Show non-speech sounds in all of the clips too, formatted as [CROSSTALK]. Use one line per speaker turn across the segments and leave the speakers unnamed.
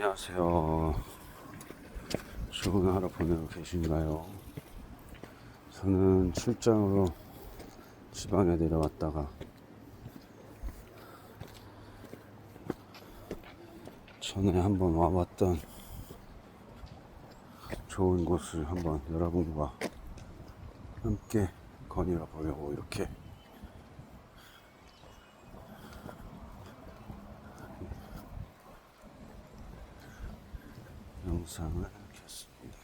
안녕하세요. 출근하러 보내고 계신가요? 저는 출장으로 지방에 내려왔다가 전에 한번 와봤던 좋은 곳을 한번 여러분과 함께 거닐어 보려고 이렇게 영상을 켰습니다.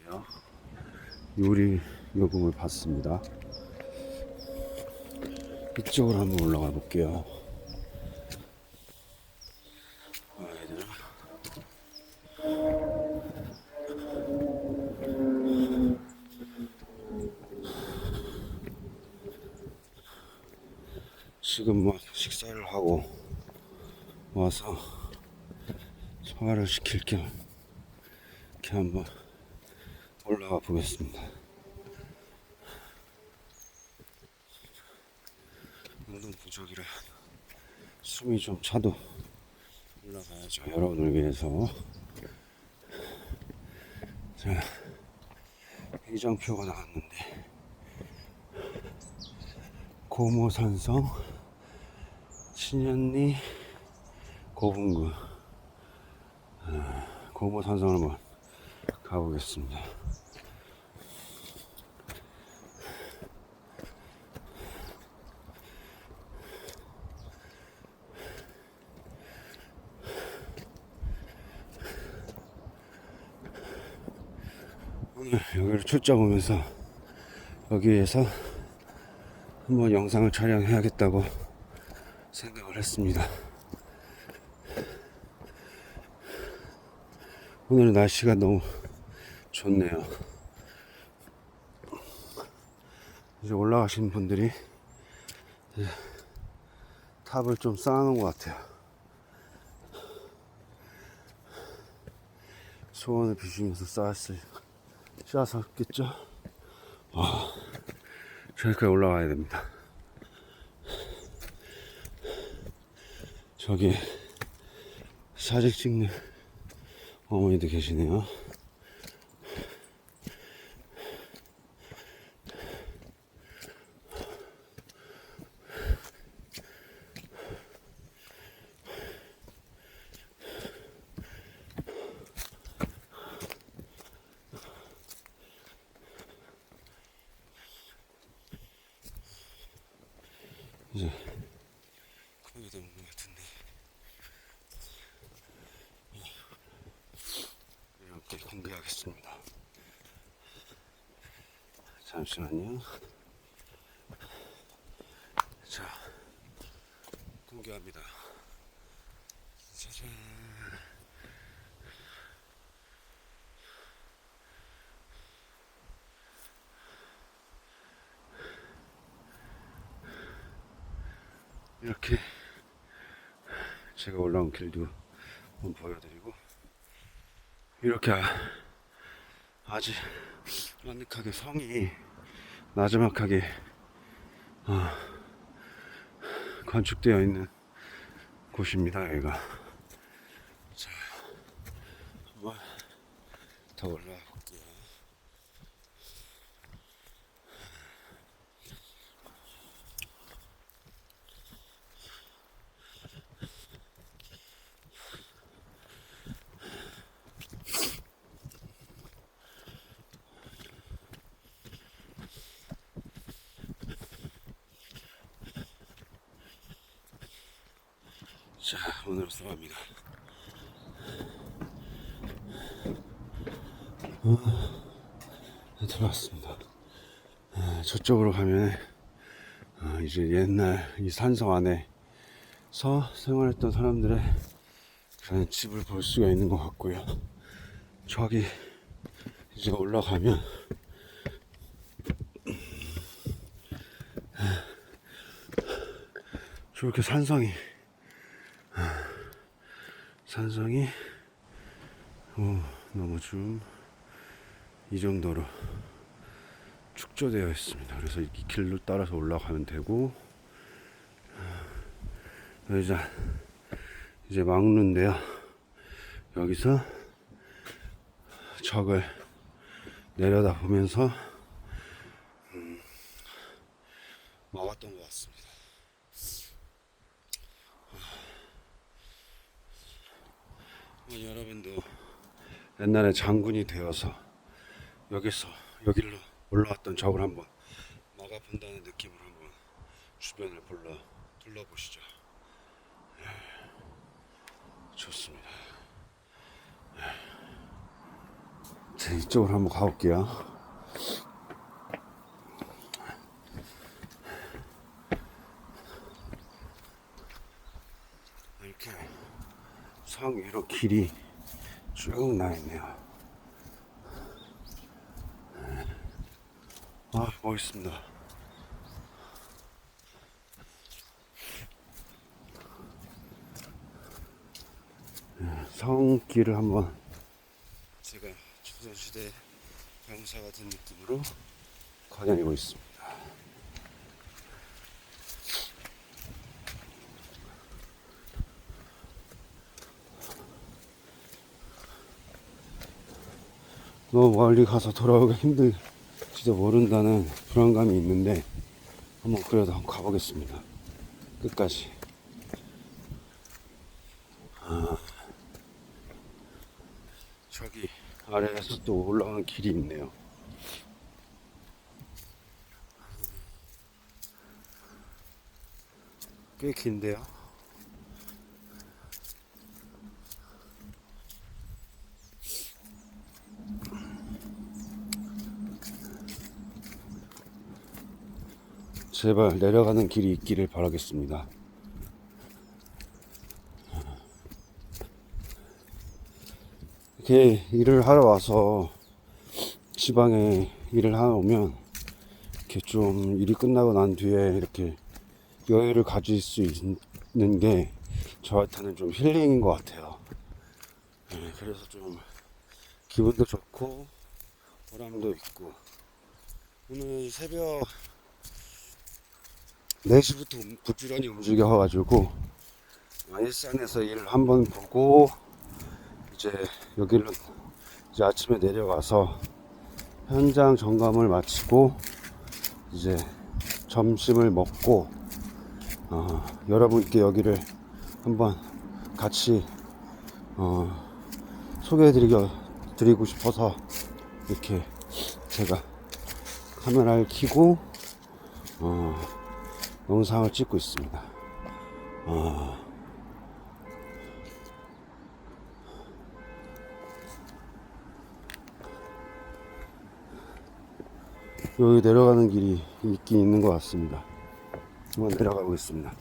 터널인가요? 요리 요금을 받습니다. 이쪽으로 한번 올라가 볼게요. 와야 되나? 지금 막 식사를 하고 와서 소화를 시킬 겸 이렇게 한번 올라가 보겠습니다. 운동 부족이라 숨이 좀 차도 올라가야죠. 여러분을 위해서. 자, 이정표가 나왔는데 고모산성 신현리 고분구 아, 고모산성을 한번 가보겠습니다. 오늘 여기를 출장 오면서 여기에서 한번 영상을 촬영해야겠다고 생각을 했습니다. 오늘 날씨가 너무 좋네요. 이제 올라가신 분들이 이제 탑을 좀 쌓아놓은 것 같아요. 소원을 비추면서 쌓았을, 쌓았겠죠? 아, 저기까지 올라가야 됩니다. 저기 사진 찍는 어머니도 계시네요. 이제 거의 다 온 것 같은데 이렇게 공개 하겠습니다. 잠시만요. 자, 공개합니다. 짜잔. 이렇게 제가 올라온 길도 한번 보여드리고 이렇게 아- 아주 완벽하게 성이 나지막하게 어, 건축되어 있는 곳입니다 여기가. 자 한번 더 올라 자 오늘 들어갑니다. 어, 들어왔습니다. 아, 저쪽으로 가면 아, 이제 옛날 이 산성 안에서 생활했던 사람들의 그런 집을 볼 수가 있는 것 같고요. 저기 이제 올라가면 저렇게 산성이 산성이 어, 너무 좀 이 정도로 축조되어 있습니다. 그래서 이 길로 따라서 올라가면 되고 이제 이제 막는데요. 여기서 적을 내려다 보면서 음, 막았던 것 같습니다. 어, 여러분도 옛날에 장군이 되어서 여기서 여기로 올라왔던 적을 한번 막아본다는 느낌으로 한번 주변을 불러 둘러보시죠. 예, 좋습니다. 예. 자, 이쪽으로 한번 가볼게요. 이렇게 성 위로 길이 쭉 나 있네요. 아, 멋있습니다. 예, 성길을 한번 제가 조선시대 병사 같은 느낌으로 거다니고 있습니다. 너무 멀리 가서 돌아오기가 힘들 지도 모른다는 불안감이 있는데 한번 그래도 한번 가보겠습니다. 끝까지. 아, 저기 아래에서 또 올라가는 길이 있네요. 꽤 긴데요. 제발 내려가는 길이 있기를 바라겠습니다. 이렇게 일을 하러 와서 지방에 일을 하러 오면 이렇게 좀 일이 끝나고 난 뒤에 이렇게 여유를 가질 수 있는 게 저한테는 좀 힐링인 것 같아요. 네, 그래서 좀 기분도 좋고 보람도 있고 오늘 새벽 4시부터 부지런히 움직여가지고 일산에서 일을 한번 보고 이제 여기로 이제 아침에 내려가서 현장 점검을 마치고 이제 점심을 먹고 어, 여러분께 여기를 한번 같이 어, 소개해드리고 드리고 싶어서 이렇게 제가 카메라를 켜고 어, 영상을 찍고 있습니다. 어, 여기 내려가는 길이 있긴 있는 것 같습니다. 한번 내려가 보겠습니다.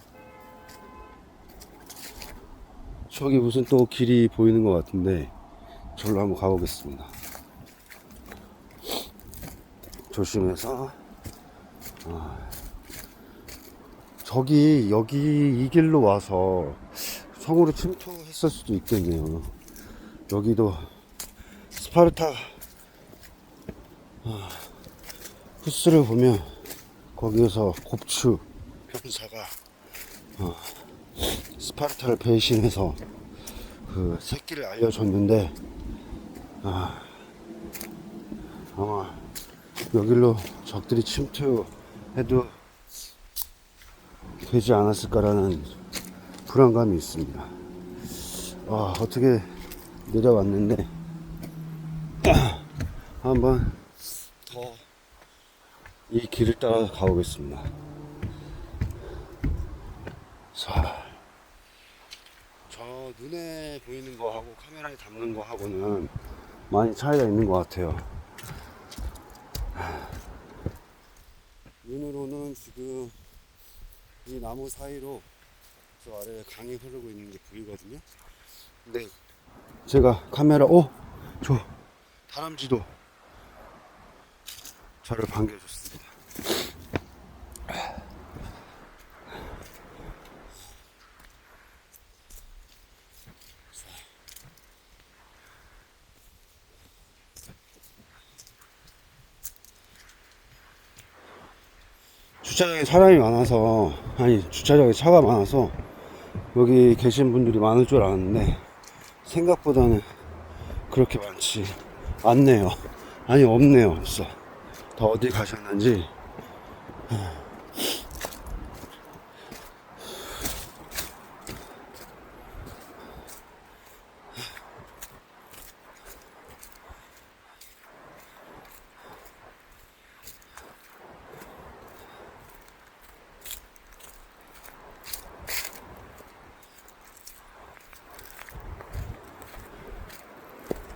저기 무슨 또 길이 보이는 것 같은데 저로 한번 가보겠습니다. 조심해서 아, 저기 여기 이 길로 와서 성으로 침투했을 수도 있겠네요. 여기도 스파르타 아, 후스를 보면 거기에서 곱추 병사가 어, 스파르타를 배신해서 그 새끼를 알려줬는데 아, 아마 여기로 적들이 침투해도 되지 않았을까라는 불안감이 있습니다. 아, 어떻게 내려왔는데 [CLEARS THROAT] 한번 더 이 길을 따라 가보겠습니다. 자, 저 눈에 보이는 거하고 카메라에 담는 거하고는 많이 차이가 있는 것 같아요. 눈으로는 지금 이 나무 사이로 저 아래에 강이 흐르고 있는 게 보이거든요. 근데 제가 카메라, 어, 저 다람쥐도 저를 반겨줬습니다. 주차장에 사람이 많아서 아니 주차장에 차가 많아서 여기 계신 분들이 많을 줄 알았는데 생각보다는 그렇게 많지 않네요. 아니 없네요 없어 다 어디 가셨는지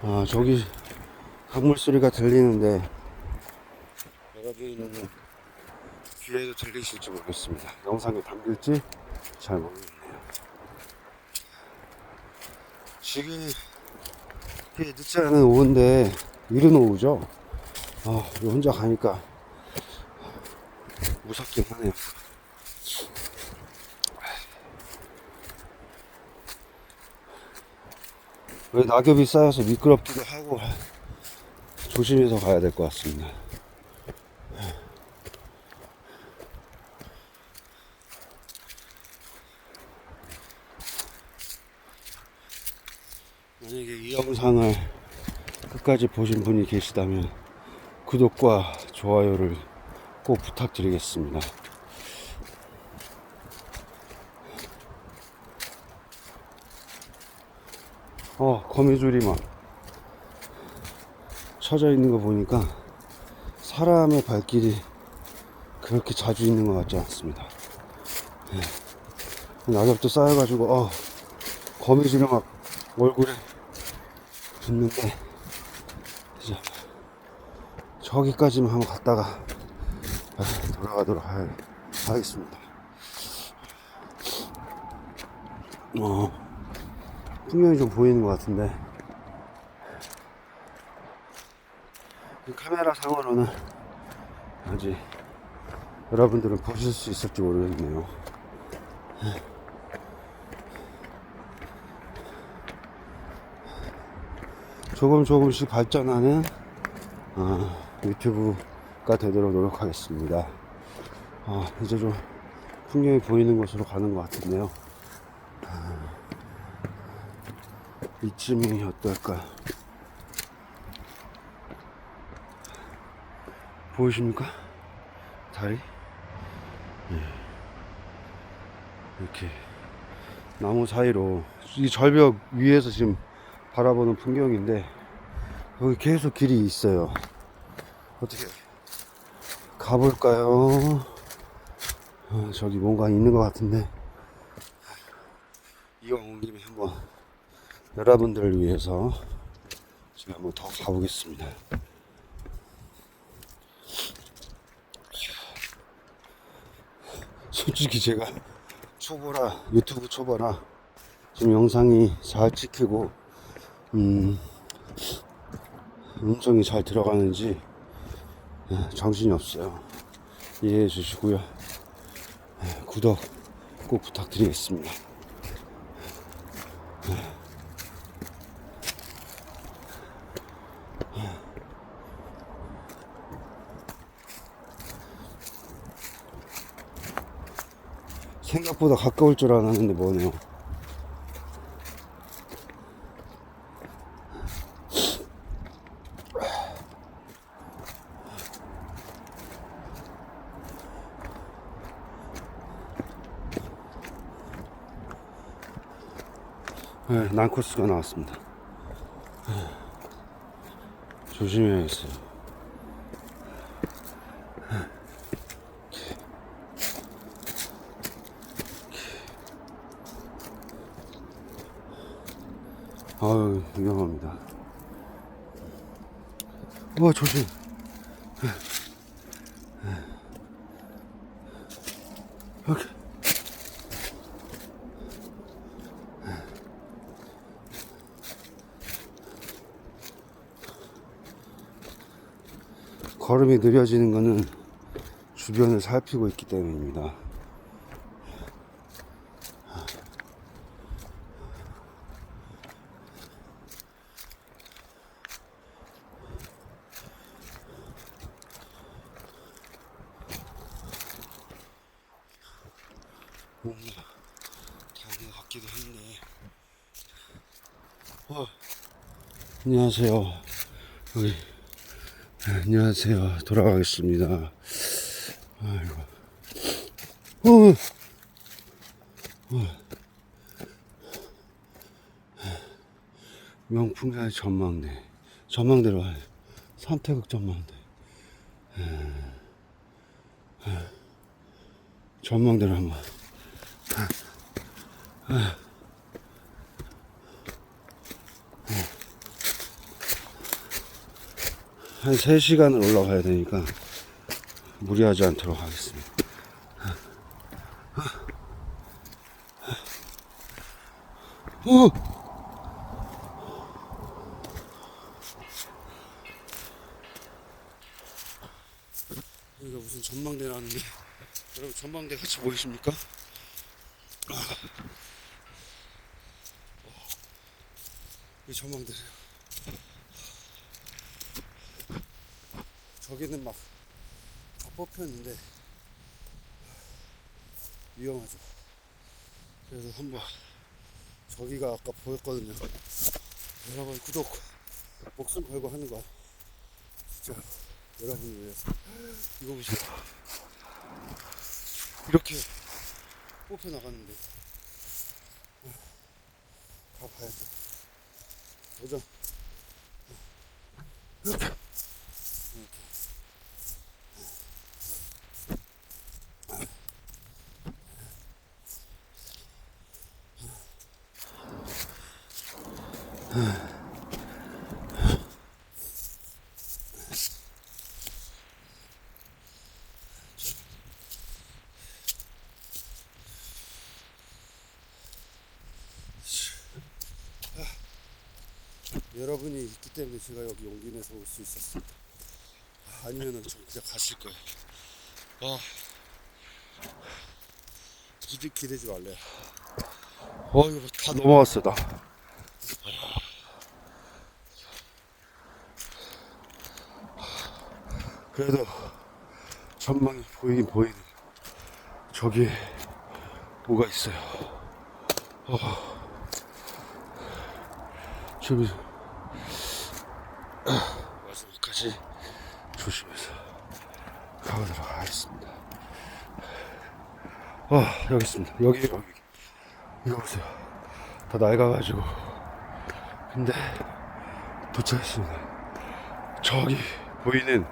아 저기 강물 소리가 들리는데 여러분은 귀에도 들리실지 모르겠습니다. 영상에 담길지 잘 모르겠네요. 지금 늦지 않은 오후인데 이른 오후죠? 아 혼자 가니까 무섭긴 하네요 왜 낙엽이 쌓여서 미끄럽기도 하고 조심해서 가야 될 것 같습니다. 만약에 이 영상을 끝까지 보신 분이 계시다면 구독과 좋아요를 꼭 부탁드리겠습니다. 어, 거미줄이 막 쳐져 있는 거 보니까 사람의 발길이 그렇게 자주 있는 것 같지 않습니다. 예. 낙엽도 쌓여가지고, 어, 거미줄이 막 얼굴에 붙는데, 이제 저기까지만 한번 갔다가 아, 돌아가도록 하, 하겠습니다. 어. 풍경이 좀 보이는 것 같은데. 이 카메라 상으로는 아직 여러분들은 보실 수 있을지 모르겠네요. 조금 조금씩 발전하는 아, 유튜브가 되도록 노력하겠습니다. 아, 이제 좀 풍경이 보이는 곳으로 가는 것 같은데요 이쯤이 어떨까? 보이십니까? 다리? 예. 이렇게 나무 사이로 이 절벽 위에서 지금 바라보는 풍경인데 여기 계속 길이 있어요. 어떻게 가볼까요? 어, 저기 뭔가 있는 것 같은데 이왕 온 김에 한번 여러분들을 위해서 제가 한번 더 가보겠습니다. 솔직히 제가 초보라 유튜브 초보라 지금 영상이 잘 찍히고 음, 음성이 잘 들어가는지 예, 정신이 없어요. 이해해 주시고요. 예, 구독 꼭 부탁드리겠습니다. 생각보다 가까울 줄 알았는데 뭐네요. 네, 난코스가 나왔습니다. 조심해야겠어요. 아유, 위험합니다. 와, 조심. 여기. 걸음이 느려지는 것은 주변을 살피고 있기 때문입니다. 다른 것 같기도 한데. 어. 안녕하세요. 여기. 네, 안녕하세요. 돌아가겠습니다. 아이고. 어. 어. 명풍산 전망대. 전망대로 가요. 산태극 전망대. 에, 에, 전망대로 한번. 한 3시간을 올라가야 되니까 무리하지 않도록 하겠습니다. 어! 여기가 무슨 전망대라는데 여러분 전망대 같이 보이십니까? 아. 이 전망대래요. 저기는 막 다 뽑혔는데 위험하죠. 그래서 한번 저기가 아까 보였거든요. 여러분 구독 목숨 걸고 하는 거 진짜 여러분을 위해서 이거 보세요. 이렇게 뽑혀 나갔는데 가봐야죠. 이렇 여러분이 있기 때문에 제가 여기 용기 내서 올 수 있었습니다. 아, 아니면은 저 그냥 갔을 거예요. 아, 기대 기대지 말래요. 어 이거 다 넘어갔어 나. 그래도 전망이 보이긴 보이네. 저기 뭐가 있어요. 어. 저기 마지막까지 조심해서 가보도록 하겠습니다. 아 여기 있습니다. 여기 여기 이거 보세요. 다 낡아가지고 근데 도착했습니다. 저기 보이는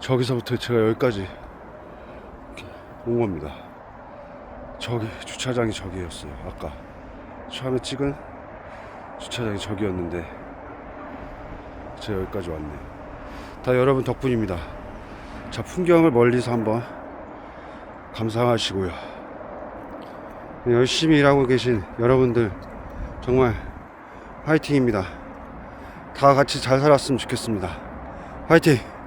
저기서부터 제가 여기까지 온 겁니다. 저기 주차장이 저기였어요. 아까 처음에 찍은 주차장이 저기였는데 제가 여기까지 왔네요. 다 여러분 덕분입니다. 자 풍경을 멀리서 한번 감상하시고요. 열심히 일하고 계신 여러분들 정말 화이팅입니다. 다 같이 잘 살았으면 좋겠습니다. 화이팅! 끝!